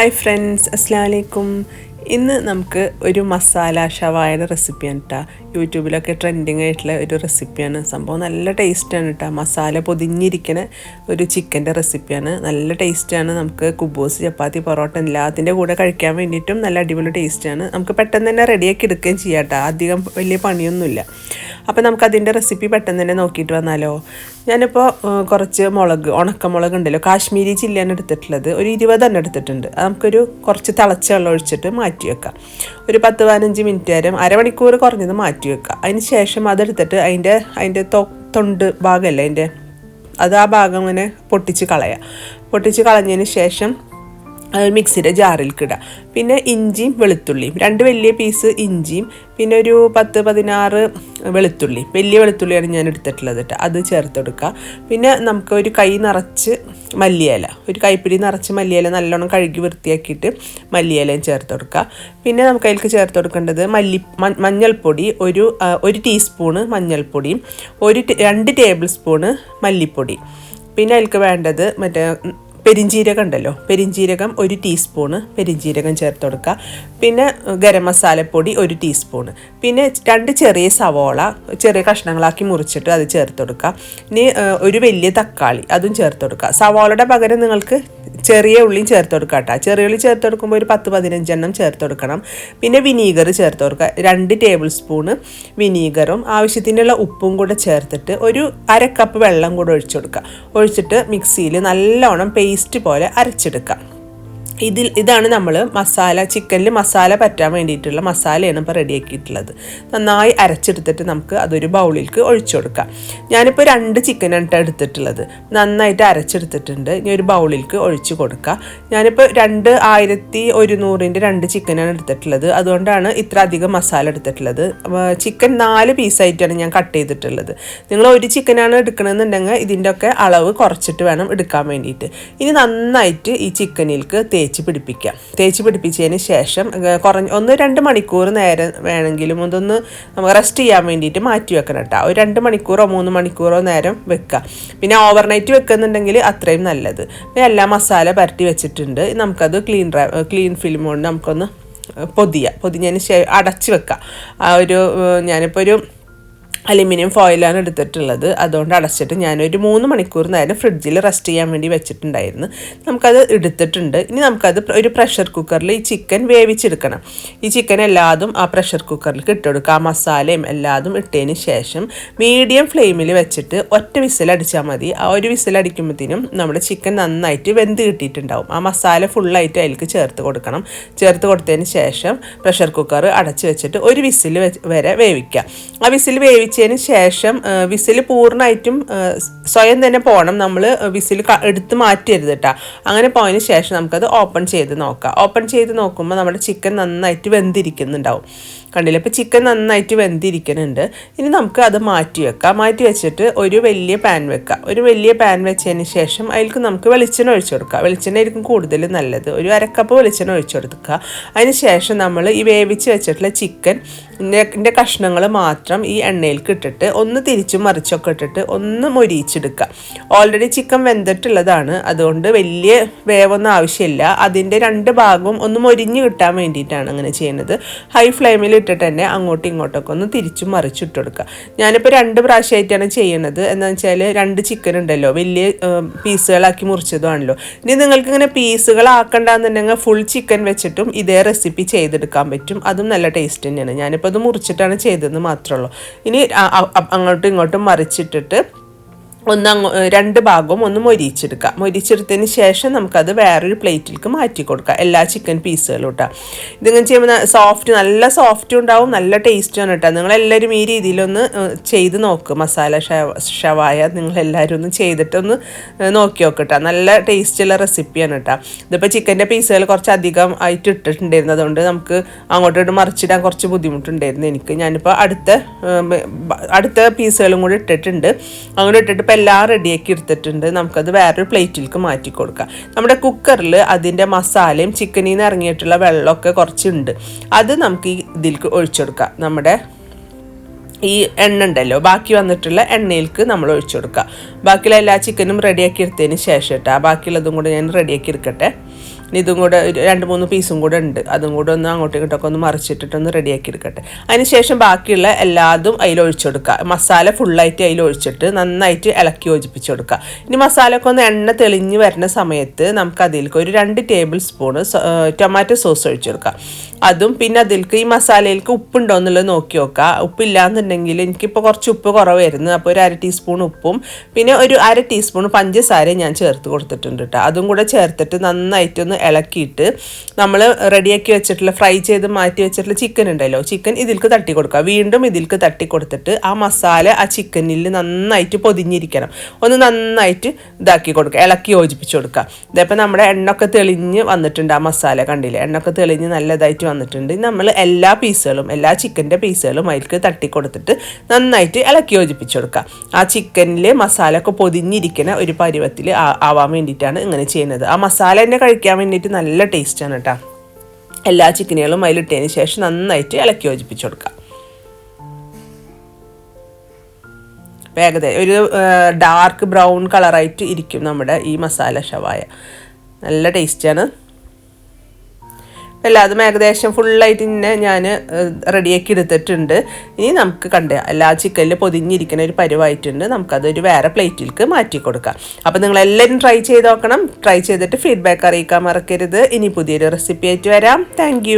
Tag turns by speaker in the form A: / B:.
A: Hi friends അസ്സാം വലൈക്കും ഇന്ന് നമുക്ക് ഒരു മസാല ഷവായുടെ റെസിപ്പിയാണ് കേട്ടോ യൂട്യൂബിലൊക്കെ ട്രെൻഡിങ് ആയിട്ടുള്ള ഒരു റെസിപ്പിയാണ് സംഭവം നല്ല ടേസ്റ്റാണ് കേട്ടോ മസാല പൊതിഞ്ഞിരിക്കുന്ന ഒരു ചിക്കന്റെ റെസിപ്പിയാണ് നല്ല ടേസ്റ്റാണ് നമുക്ക് കുബൂസ് ചപ്പാത്തി പൊറോട്ട എല്ലാത്തിന്റെ കൂടെ കഴിക്കാൻ വേണ്ടിയിട്ടും നല്ല അടിപൊളി ടേസ്റ്റാണ് നമുക്ക് പെട്ടെന്ന് തന്നെ റെഡിയാക്കി എടുക്കുകയും ചെയ്യാം കേട്ടോ അധികം വലിയ പണിയൊന്നുമില്ല. അപ്പോൾ നമുക്ക് അതിന്റെ റെസിപ്പി പെട്ടെന്ന് തന്നെ നോക്കിയിട്ട് വന്നാലോ. ഞാനിപ്പോൾ കുറച്ച് മുളക് ഉണക്കമുളക് ഉണ്ടല്ലോ കാശ്മീരി ചില്ലിയാണ് എടുത്തിട്ടുള്ളത്. ഒരു ഇരുപതെണ്ണം എടുത്തിട്ടുണ്ട്. അത് നമുക്കൊരു കുറച്ച് തിളച്ച വെള്ളം ഒഴിച്ചിട്ട് മാറ്റി വെക്കാം. ഒരു പത്ത് പതിനഞ്ച് മിനിറ്റ് നേരം അരമണിക്കൂർ കുറഞ്ഞത് മാറ്റി വെക്കുക അതിന് ശേഷം അതെടുത്തിട്ട് അതിന്റെ അതിന്റെ തൊണ്ട് ഭാഗമല്ലേ അതിന്റെ അത് ആ ഭാഗം ഇങ്ങനെ പൊട്ടിച്ച് കളയാം. പൊട്ടിച്ച് കളഞ്ഞതിന് ശേഷം മിക്സിയുടെ ജാറിൽ ഇടുക പിന്നെ ഇഞ്ചിയും വെളുത്തുള്ളിയും. രണ്ട് വലിയ പീസ് ഇഞ്ചിയും പിന്നെ ഒരു പത്ത് പതിനാറ് വെളുത്തുള്ളി വലിയ വെളുത്തുള്ളിയാണ് ഞാൻ എടുത്തിട്ടുള്ളത് കേട്ടോ. അത് ചേർത്ത് കൊടുക്കുക. പിന്നെ നമുക്ക് ഒരു കൈ നിറച്ച് മല്ലിയില. ഒരു കൈപ്പിടി നിറച്ച് മല്ലിയില നല്ലോണം കഴുകി വൃത്തിയാക്കിയിട്ട് മല്ലിയിലയും ചേർത്ത് കൊടുക്കുക. പിന്നെ നമുക്ക് അതിലേക്ക് ചേർത്ത് കൊടുക്കേണ്ടത് മല്ലി മഞ്ഞൾപ്പൊടി ഒരു ഒരു ടീസ്പൂണ് മഞ്ഞൾപ്പൊടിയും ഒരു രണ്ട് ടേബിൾ സ്പൂണ് മല്ലിപ്പൊടി പിന്നെ അതിലേക്ക് വേണ്ടത് മറ്റേ പെരിഞ്ജീരകം ഉണ്ടല്ലോ. പെരിഞ്ജീരകം ഒരു ടീസ്പൂണ് പെരിഞ്ജീരകം ചേർത്ത് കൊടുക്കുക. പിന്നെ ഗരം മസാലപ്പൊടി ഒരു ടീസ്പൂണ് പിന്നെ രണ്ട് ചെറിയ സവോള ചെറിയ കഷ്ണങ്ങളാക്കി മുറിച്ചിട്ട് അത് ചേർത്ത് കൊടുക്കുക. ഇനി ഒരു വലിയ തക്കാളി അതും ചേർത്ത് കൊടുക്കുക. സവോളയുടെ പകരം നിങ്ങൾക്ക് ചെറിയ ഉള്ളിയും ചേർത്ത് കൊടുക്കുക കേട്ടോ. ചെറിയ ഉള്ളി ചേർത്ത് കൊടുക്കുമ്പോൾ ഒരു പത്ത് പതിനഞ്ചെണ്ണം ചേർത്ത് കൊടുക്കണം. പിന്നെ വിനീഗർ ചേർത്ത് കൊടുക്കുക. രണ്ട് ടേബിൾ സ്പൂണ് വിനീഗറും ആവശ്യത്തിനുള്ള ഉപ്പും കൂടെ ചേർത്തിട്ട് ഒരു അര കപ്പ് വെള്ളം കൂടെ ഒഴിച്ചു കൊടുക്കുക. ഒഴിച്ചിട്ട് മിക്സിയിൽ നല്ലോണം പേസ്റ്റ് പോലെ അരച്ചെടുക്കുക. ഇതിൽ ഇതാണ് നമ്മൾ മസാല ചിക്കനിൽ മസാല പറ്റാൻ വേണ്ടിയിട്ടുള്ള മസാലയാണ് ഇപ്പോൾ റെഡിയാക്കിയിട്ടുള്ളത്. നന്നായി അരച്ചെടുത്തിട്ട് നമുക്ക് അതൊരു ബൗളിലേക്ക് ഒഴിച്ചു കൊടുക്കാം. ഞാനിപ്പോൾ രണ്ട് ചിക്കനാണ് എടുത്തിട്ടുള്ളത്. നന്നായിട്ട് അരച്ചെടുത്തിട്ടുണ്ട്. ഇനി ഒരു ബൗളിലേക്ക് ഒഴിച്ചു കൊടുക്കുക ഞാനിപ്പോൾ രണ്ട് ആയിരത്തി ഒരുന്നൂറിന്റെ രണ്ട് ചിക്കനാണ് എടുത്തിട്ടുള്ളത്. അതുകൊണ്ടാണ് ഇത്ര അധികം മസാല എടുത്തിട്ടുള്ളത്. ചിക്കൻ നാല് പീസായിട്ടാണ് ഞാൻ കട്ട് ചെയ്തിട്ടുള്ളത്. നിങ്ങൾ ഒരു ചിക്കനാണ് എടുക്കണമെന്നുണ്ടെങ്കിൽ ഇതിന്റെ ഒക്കെ അളവ് കുറച്ചിട്ട് വേണം എടുക്കാൻ വേണ്ടിയിട്ട്. ഇനി നന്നായിട്ട് ഈ ചിക്കനിലേക്ക് തേച്ച് തേച്ച് പിടിപ്പിക്കാം. തേച്ച് പിടിപ്പിച്ചതിന് ശേഷം കുറഞ്ഞ ഒന്ന് രണ്ട് മണിക്കൂർ നേരം വേണമെങ്കിലും അതൊന്ന് നമുക്ക് റെസ്റ്റ് ചെയ്യാൻ വേണ്ടിയിട്ട് മാറ്റി വെക്കണം കേട്ടോ ഒരു രണ്ട് മണിക്കൂറോ മൂന്ന് മണിക്കൂറോ നേരം വെക്കുക പിന്നെ ഓവർനൈറ്റ് വെക്കുന്നുണ്ടെങ്കിൽ അത്രയും നല്ലത്. പിന്നെ എല്ലാ മസാല പരട്ടി വെച്ചിട്ടുണ്ട്. നമുക്കത് ക്ലീൻ ക്ലീൻ ഫിലിം കൊണ്ട് നമുക്കൊന്ന് പൊതിയ. പൊതിഞ്ഞതിന് ശേഷം അടച്ച് വെക്കാം. ആ ഒരു ഞാനിപ്പോൾ ഒരു അലുമിനിയം ഫോയിലാണ് എടുത്തിട്ടുള്ളത്. അതുകൊണ്ട് അടച്ചിട്ട് ഞാനൊരു മൂന്ന് മണിക്കൂർ നേരം ഫ്രിഡ്ജിൽ റെസ്റ്റ് ചെയ്യാൻ വേണ്ടി വെച്ചിട്ടുണ്ടായിരുന്നു. നമുക്കത് എടുത്തിട്ടുണ്ട്. ഇനി നമുക്കത് ഒരു പ്രഷർ കുക്കറിൽ ഈ ചിക്കൻ വേവിച്ചെടുക്കണം. ഈ ചിക്കൻ എല്ലാതും ആ പ്രഷർ കുക്കറിൽ ഇട്ടുകൊടുക്കുക ആ മസാലയും എല്ലാതും ഇട്ടതിന് ശേഷം മീഡിയം ഫ്ലെയിമിൽ വെച്ചിട്ട് ഒറ്റ വിസിലടിച്ചാൽ മതി. ആ ഒരു വിസിലടിക്കുമ്പോഴത്തേനും നമ്മുടെ ചിക്കൻ നന്നായിട്ട് വെന്ത് കിട്ടിയിട്ടുണ്ടാവും. ആ മസാല ഫുള്ളായിട്ട് അതിലേക്ക് ചേർത്ത് കൊടുക്കണം. ചേർത്ത് കൊടുത്തതിന് ശേഷം പ്രഷർ കുക്കർ അടച്ച് വെച്ചിട്ട് ഒരു വിസിൽ വരെ വേവിക്കുക. ആ വിസിൽ വേവി വേവിച്ചതിന് ശേഷം വിസിൽ പൂർണമായിട്ടും സ്വയം തന്നെ പോകണം. നമ്മൾ വിസിൽ എടുത്ത് മാറ്റരുത് കേട്ടോ അങ്ങനെ പോയതിന് ശേഷം നമുക്കത് ഓപ്പൺ ചെയ്ത് നോക്കാം. ഓപ്പൺ ചെയ്ത് നോക്കുമ്പോൾ നമ്മുടെ ചിക്കൻ നന്നായിട്ട് വെന്തിരിക്കുന്നുണ്ടാവും. കണ്ടില്ല. ഇപ്പോൾ ചിക്കൻ നന്നായിട്ട് വെന്തിരിക്കുന്നുണ്ട്. ഇനി നമുക്ക് അത് മാറ്റി വെക്കാം. മാറ്റി വെച്ചിട്ട് ഒരു വലിയ പാൻ വെക്കാം. ഒരു വലിയ പാൻ വെച്ചതിന് ശേഷം അതിലേക്ക് നമുക്ക് വെളിച്ചെണ്ണ ഒഴിച്ചു കൊടുക്കാം. വെളിച്ചെണ്ണ ആയിരിക്കും കൂടുതൽ നല്ലത്. ഒരു അരക്കപ്പ് വെളിച്ചെണ്ണ ഒഴിച്ചു കൊടുക്കുക. അതിന് ശേഷം നമ്മൾ ഈ വേവിച്ച് വെച്ചിട്ടുള്ള ചിക്കൻ ഇതിന്റെ കഷ്ണങ്ങൾ മാത്രം ഈ എണ്ണയിലേക്ക് ഇട്ടിട്ട് ഒന്ന് തിരിച്ചും മറിച്ചൊക്കെ ഇട്ടിട്ട് ഒന്ന് മൊരിയിച്ചെടുക്കുക. Already chicken വെന്തിട്ടുള്ളതാണ്. അതുകൊണ്ട് വലിയ വേവൊന്നും ആവശ്യമില്ല. അതിന്റെ രണ്ട് ഭാഗവും ഒന്ന് മൊരിഞ്ഞ് കിട്ടാൻ വേണ്ടിയിട്ടാണ് അങ്ങനെ ചെയ്യുന്നത്. ഹൈ ഫ്ലെയിമിൽ ഇട്ടിട്ട് തന്നെ അങ്ങോട്ടും ഇങ്ങോട്ടൊക്കെ ഒന്ന് തിരിച്ചും മറിച്ചിട്ട് കൊടുക്കുക. ഞാനിപ്പോൾ രണ്ട് പ്രാവശ്യമായിട്ടാണ് ചെയ്യണത് എന്താണെന്ന് വെച്ചാൽ രണ്ട് ചിക്കൻ ഉണ്ടല്ലോ. വലിയ പീസുകളാക്കി മുറിച്ചതുമാണല്ലോ. ഇനി നിങ്ങൾക്ക് ഇങ്ങനെ പീസുകളാക്കണ്ടെന്നുണ്ടെങ്കിൽ ഫുൾ ചിക്കൻ വെച്ചിട്ടും ഇതേ റെസിപ്പി ചെയ്തെടുക്കാൻ പറ്റും. അതും നല്ല ടേസ്റ്റ് തന്നെയാണ്. ഞാനിപ്പോൾ അത് മുറിച്ചിട്ടാണ് ചെയ്തതെന്ന് മാത്രമേ ഉള്ളൂ. ഇനി അങ്ങോട്ടും ഇങ്ങോട്ടും മറിച്ചിട്ടിട്ട് ഒന്ന് രണ്ട് ഭാഗവും ഒന്ന് മൊരിച്ചെടുക്കുക മൊരിച്ചെടുത്തതിന് ശേഷം നമുക്കത് വേറൊരു പ്ലേറ്റിലേക്ക് മാറ്റി കൊടുക്കുക എല്ലാ ചിക്കൻ പീസുകളും കേട്ടോ ഇതിങ്ങനെ ചെയ്യുമ്പോൾ സോഫ്റ്റ് നല്ല സോഫ്റ്റ് ഉണ്ടാവും നല്ല ടേസ്റ്റാണ് കേട്ടോ. നിങ്ങളെല്ലാവരും ഈ രീതിയിലൊന്ന് ചെയ്ത് നോക്കുക മസാല ഷവായ നിങ്ങളെല്ലാവരും ഒന്ന് ചെയ്തിട്ടൊന്ന് നോക്കി നോക്കട്ടോ നല്ല ടേസ്റ്റുള്ള റെസിപ്പിയാണ് കേട്ടോ. ഇതിപ്പോൾ ചിക്കന്റെ പീസുകൾ കുറച്ച് അധികം ആയിട്ട് ഇട്ടിട്ടുണ്ടായിരുന്നു അതുകൊണ്ട് നമുക്ക് അങ്ങോട്ടോട്ട് മറിച്ചിടാൻ കുറച്ച് ബുദ്ധിമുട്ടുണ്ടായിരുന്നു എനിക്ക്. ഞാനിപ്പോൾ അടുത്ത അടുത്ത പീസുകളും കൂടി ഇട്ടിട്ടുണ്ട്. അങ്ങോട്ട് ഇട്ടിട്ട് ഇപ്പം എല്ലാം റെഡിയാക്കി എടുത്തിട്ടുണ്ട്. നമുക്കത് വേറൊരു പ്ലേറ്റിലേക്ക് മാറ്റി കൊടുക്കാം. നമ്മുടെ കുക്കറിൽ അതിന്റെ മസാലയും ചിക്കനിൽ നിന്ന് ഇറങ്ങിയിട്ടുള്ള വെള്ളമൊക്കെ കുറച്ചുണ്ട്. അത് നമുക്ക് ഇതിലേക്ക് ഒഴിച്ചെടുക്കാം നമ്മുടെ ഈ എണ്ണ ഉണ്ടല്ലോ ബാക്കി വന്നിട്ടുള്ള എണ്ണയിലേക്ക് നമ്മൾ ഒഴിച്ചു കൊടുക്കുക ബാക്കിയുള്ള എല്ലാ ചിക്കനും റെഡിയാക്കി എടുത്തതിന് ശേഷം കേട്ടോ. ബാക്കിയുള്ളതും കൂടെ ഞാൻ റെഡിയാക്കി എടുക്കട്ടെ. ഇതും കൂടെ രണ്ട് മൂന്ന് പീസും കൂടെ ഉണ്ട്. അതും കൂടെ ഒന്ന് അങ്ങോട്ടും ഇങ്ങോട്ടൊക്കെ ഒന്ന് മറിച്ചിട്ടിട്ടൊന്ന് റെഡിയാക്കി എടുക്കട്ടെ. അതിനുശേഷം ബാക്കിയുള്ള എല്ലാതും അതിൽ ഒഴിച്ചെടുക്കുക മസാല ഫുള്ളായിട്ട് അതിൽ ഒഴിച്ചിട്ട് നന്നായിട്ട് ഇളക്കി യോജിപ്പിച്ച് കൊടുക്കുക. ഇനി മസാല ഒക്കെ ഒന്ന് എണ്ണ തെളിഞ്ഞ് വരുന്ന സമയത്ത് നമുക്ക് അതിലേക്ക് ഒരു രണ്ട് ടേബിൾ സ്പൂണ് ടൊമാറ്റോ സോസ് ഒഴിച്ചെടുക്കുക അതും പിന്നെ അതിലേക്ക് ഈ മസാലയിലേക്ക് ഉപ്പുണ്ടോ എന്നുള്ളത് നോക്കി നോക്കുക. ഉപ്പില്ലാന്നുണ്ടെങ്കിൽ എനിക്കിപ്പോൾ കുറച്ച് ഉപ്പ് കുറവായിരുന്നു. അപ്പോൾ ഒരു അര ടീസ്പൂൺ ഉപ്പും പിന്നെ ഒരു അര ടീസ്പൂൺ പഞ്ചസാരയും ഞാൻ ചേർത്ത് കൊടുത്തിട്ടുണ്ട് കേട്ടോ. അതും കൂടെ ചേർത്തിട്ട് നന്നായിട്ടൊന്ന് ഇളക്കിയിട്ട് നമ്മൾ റെഡിയാക്കി വെച്ചിട്ടുള്ള ഫ്രൈ ചെയ്ത് മാറ്റി വെച്ചിട്ടുള്ള ചിക്കൻ ഉണ്ടല്ലോ. ചിക്കൻ ഇതിൽക്ക് തട്ടി കൊടുക്കുക. വീണ്ടും ഇതിൽക്ക് തട്ടി കൊടുത്തിട്ട് ആ മസാല ആ ചിക്കനിൽ നന്നായിട്ട് പൊതിഞ്ഞിരിക്കണം. ഒന്ന് നന്നായിട്ട് ഇതാക്കി കൊടുക്കുക. ഇളക്കി യോജിപ്പിച്ച് കൊടുക്കുക. ഇതിപ്പോൾ നമ്മുടെ എണ്ണൊക്കെ തെളിഞ്ഞ് വന്നിട്ടുണ്ട് ആ മസാല കണ്ടില്ലേ? എണ്ണൊക്കെ തെളിഞ്ഞ് നല്ലതായിട്ട് വന്നിട്ടുണ്ട്. നമ്മൾ എല്ലാ പീസുകളും എല്ലാ ചിക്കന്റെ പീസുകളും അതിലേക്ക് തട്ടി കൊടുത്തിട്ട് നന്നായിട്ട് ഇളക്കി യോജിപ്പിച്ച് കൊടുക്കുക. ആ ചിക്കനിൽ മസാല ഒക്കെ പൊതിഞ്ഞിരിക്കുന്ന ഒരു പരുവത്തിൽ ആവാൻ വേണ്ടിയിട്ടാണ് ഇങ്ങനെ ചെയ്യുന്നത്. ആ മസാല തന്നെ കഴിക്കാൻ വേണ്ടിയിട്ട് നല്ല ടേസ്റ്റാണ് കേട്ടോ എല്ലാ ചിക്കനുകളും അതിലിട്ടതിന് ശേഷം നന്നായിട്ട് ഇളക്കി യോജിപ്പിച്ച് കൊടുക്കുക ഏകദേശം ഒരു ഡാർക്ക് ബ്രൗൺ കളറായിട്ട് ഇരിക്കും നമ്മുടെ ഈ മസാല ഷവായ. നല്ല ടേസ്റ്റാണ് എല്ലാതും ഏകദേശം ഫുള്ളായിട്ട് ഇന്നെ ഞാൻ റെഡിയാക്കി എടുത്തിട്ടുണ്ട്. ഇനി നമുക്ക് കണ്ട എല്ലാ ചിക്കനിൽ പൊതിഞ്ഞിരിക്കുന്ന ഒരു പരുവായിട്ടുണ്ട്. നമുക്കതൊരു വേറെ പ്ലേറ്റിലേക്ക് മാറ്റി കൊടുക്കാം. അപ്പോൾ നിങ്ങളെല്ലാവരും ട്രൈ ചെയ്ത് നോക്കണം. ട്രൈ ചെയ്തിട്ട് ഫീഡ്ബാക്ക് അറിയിക്കാൻ മറക്കരുത്. ഇനി പുതിയൊരു റെസിപ്പി ആയിട്ട് വരാം. താങ്ക്